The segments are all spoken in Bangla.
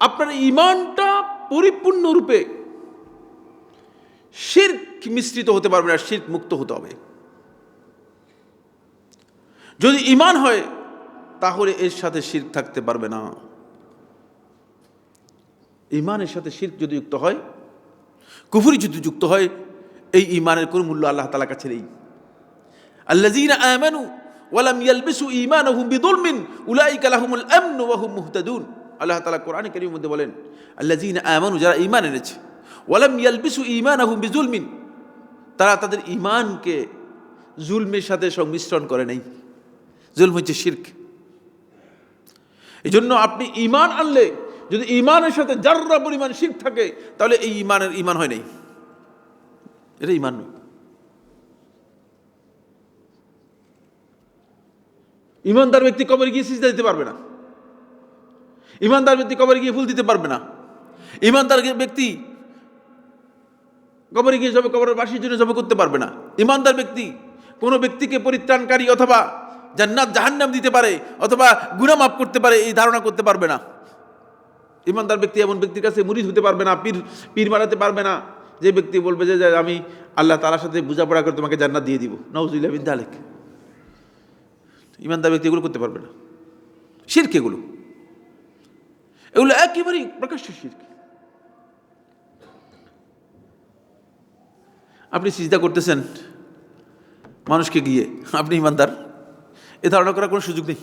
আপনার ইমানটা পরিপূর্ণরূপে শির্ক মিশ্রিত হতে পারবে না, শির্ক মুক্ত হতে হবে। যদি ইমান হয়, তাহলে এর সাথে শির্ক থাকতে পারবে না। ইমানের সাথে শির্ক যদি যুক্ত হয়, কুফুরি যদি যুক্ত হয়, এই ইমানের কোন মূল্য আল্লাহ তালা কাছে নেই। আল্লাযীনা আমানু ওয়ালাম ইয়ালবিসু ঈমানাহুম বিযুলমিন উলাইকা লাহুমুল আমনু ওয়া হুম মুহতাদুন। আল্লাহ তালা কোরআনে কারীমের মধ্যে বলেন আল্লাহ জিন আমানু, যারা ঈমান এনেছে, ওয়ালাম ইয়ালবিসু ঈমানাহুম বিযুলমিন, তারা তাদের ঈমানকে জুলমের সাথে সংমিশ্রণ করে নাই। জুলম হচ্ছে শিরক। এই জন্য আপনি ঈমান আনলে, যদি ঈমানের সাথে যার্রা পরিমাণ শিরক থাকে, তাহলে এই ইমানের ঈমান হয় নাই। এটা ইমান নয়। ইমানদার ব্যক্তি কবরে গিয়ে সিজদা দিতে পারবে না। ইমানদার ব্যক্তি কবরে গিয়ে ফুল দিতে পারবে না। ইমানদার ব্যক্তি কবরে গিয়ে যাবে কবরের বাসির জন্য জবে করতে পারবে না। ইমানদার ব্যক্তি কোনো ব্যক্তিকে পরিত্রাণকারী অথবা জান্নাত জাহান্নাম দিতে পারে অথবা গুনাহ মাফ করতে পারে, এই ধারণা করতে পারবে না। ইমানদার ব্যক্তি এমন ব্যক্তির কাছে মুরিদ হতে পারবে না, পীর পীর মারাতে পারবে না। যে ব্যক্তি বলবে যে আমি আল্লাহ তালার সাথে বোঝাপড়া করে তোমাকে জান্নাত দিয়ে দিব। নওজুল্লাহ বিন দালেক। ইমানদার ব্যক্তি এগুলো করতে পারবে না। শির্ক এগুলো। এগুলো একেবারেই প্রকাশ্য শির্ক। আপনি সিজদা করতেছেন, মানুষকে গিয়ে, আপনি ইমানদার, এ ধারণা করার কোনো সুযোগ নেই।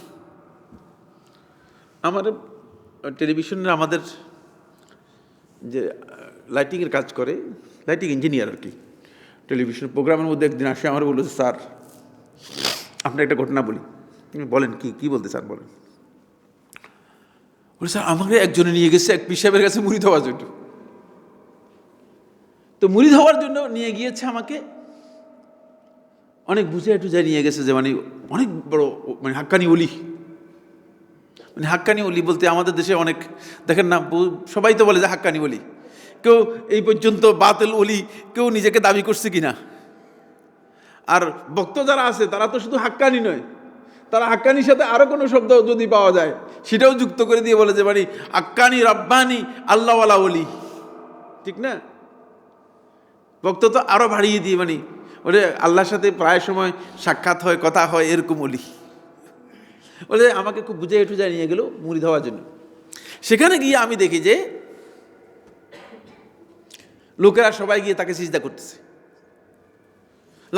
আমার টেলিভিশনের আমাদের যে, লাইটিংয়ের কাজ করে, লাইটিং ইঞ্জিনিয়ার আর কি, টেলিভিশন প্রোগ্রামের মধ্যে একদিন আসে, আমার বলল স্যার আপনার একটা ঘটনা বলি। বলেন, কি কি বলতে চান বলেন? বলে, স্যার, আমাকে একজনে নিয়ে গেছে, এক পিসাবের কাছে মুড়ি হওয়ার জন্য। তো মুড়ি হওয়ার জন্য নিয়ে গিয়েছে আমাকে। অনেক বুঝে একটু যাই নিয়ে গেছে যে মানে অনেক বড় মানে হাক্কানি অলি মানে হাক্কানি অলি বলতে আমাদের দেশে অনেক, দেখেন না সবাই তো বলে যে হাক্কানি অলি কেউ এই পর্যন্ত বাতিল অলি কেউ নিজেকে দাবি করছে কিনা? আর বক্ত যারা আছে, তারা তো শুধু হাক্কানি নয় তারা হাক্কানির সাথে আরও কোনো শব্দ যদি পাওয়া যায়, সেটাও যুক্ত করে দিয়ে বলে যে মানে আক্কানি রব্বানি আল্লাহওয়ালা অলি ঠিক না? ভক্ত তো আরও বাড়িয়ে দিয়ে মানে ওরে আল্লাহর সাথে প্রায় সময় সাক্ষাৎ হয়, কথা হয়, এরকম অলি বলে আমাকে খুব বুঝে একটু যায় নিয়ে গেল মুড়ি ধোয়ার জন্য। সেখানে গিয়ে আমি দেখি যে, লোকেরা সবাই গিয়ে তাকে সিজদা করতেছে।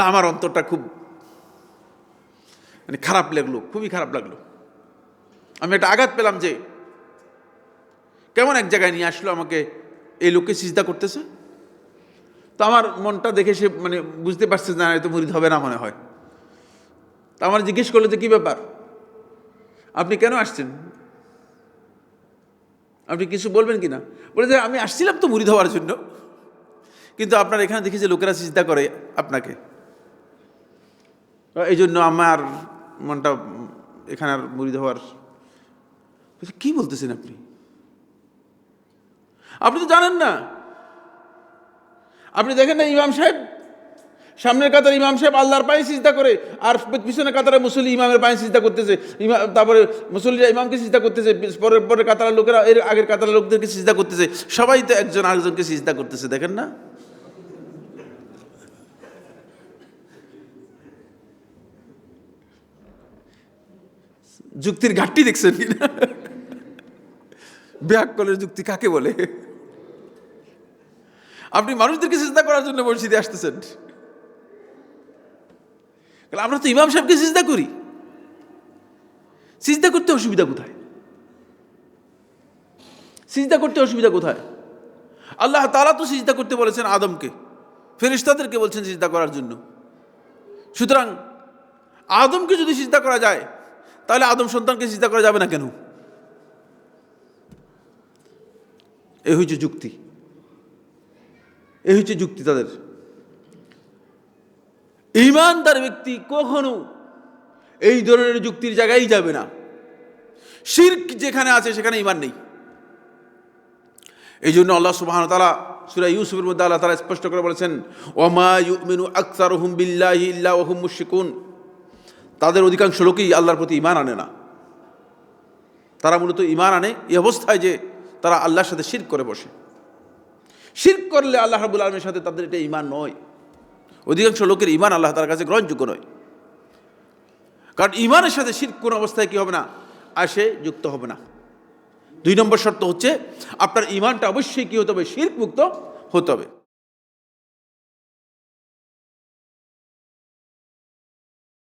আমার অন্তরটা খুব মানে খারাপ লাগল, খুবই খারাপ লাগল। আমি একটা আঘাত পেলাম যে, কেমন এক জায়গায় নিয়ে আসলো আমাকে, এই লোককে সিজদা করতেছে? তো আমার মনটা দেখে সে মানে বুঝতে পারছে না এত মুরিদ হবে না মনে হয়। তা আমার জিজ্ঞেস করল যে, কী ব্যাপার? আপনি কেন আসছেন? আপনি কিছু বলবেন কি না? বলে যে, আমি আসছিলাম তো মুড়ি হওয়ার জন্য। কিন্তু আপনার এখানে দেখি যে লোকেরা চিন্তা করে আপনাকে। এই জন্য আমার মনটা এখানে আর মুড়ি হওয়ার কি বলতেছেন আপনি? আপনি তো জানেন না। আপনি দেখেন না ইমাম সাহেব? সামনের কাতার ইমাম সাহেব আল্লাহর পায়ে সিজদা করে, আর পিছনের কাতারে মুসল্লি ইমামের পায়ে সিজদা করতেছে। তারপরে মুসল্লিরা ইমামকে সিজদা করতেছে, পরের পরের কাতারের লোকেরা, এর আগের কাতারের লোকদেরকে সিজদা করতেছে। সবাই তো একজন আরেকজনকে সিজদা করতেছে, দেখেন না? যুক্তির ঘাটতি দেখছেন কিনা? ব্যাককলের যুক্তি কাকে বলে? আপনি মানুষদেরকে চিন্তা করার জন্য মসজিদে আসতেছেন। আমরা তো ইমাম সাহেবকে সিজদা করি। সিজদা করতে অসুবিধা কোথায়? সিজদা করতে অসুবিধা কোথায়? আল্লাহ তালা তো চিন্তা করতে বলেছেন আদমকে। ফেরিস্তাদেরকে বলছেন চিন্তা করার জন্য। সুতরাং আদমকে যদি চিন্তা করা যায় তাহলে আদম সন্তানকে সিজদা করা যাবে না কেন? এই হচ্ছে যুক্তি। এই হচ্ছে যুক্তি তাদের। ইমানদার ব্যক্তি কখনো এই ধরনের যুক্তির জায়গায় যাবে না। শির্ক যেখানে আছে, সেখানে ইমান নেই। এই জন্য আল্লাহ সুবাহ তালা সুরা ইউসুফের মধ্যে আল্লাহ তালা স্পষ্ট করে বলেছেন ওমা ইউমিনু আক্তার হুম বিল্লাহি ইল্লা ওহুম মুশিকুন তাদের অধিকাংশ লোকই আল্লাহর প্রতি ইমান আনে না। তারা মূলত ইমান আনে এই অবস্থায় যে তারা আল্লাহর সাথে শির করে বসে। শির করলে আল্লাহ রাবুল আলমের সাথে তাদের এটা ইমান নয়। অধিকাংশ লোকের ইমান আল্লাহ তার কাছে গ্রহণযোগ্য নয়। কারণ ইমানের সাথে শির কোন অবস্থায় কি হবে না? আসে যুক্ত হবে না। দুই নম্বর শর্ত হচ্ছে, আপনার ইমানটা অবশ্যই কি হতে হবে? শির্ক মুক্ত হতে হবে।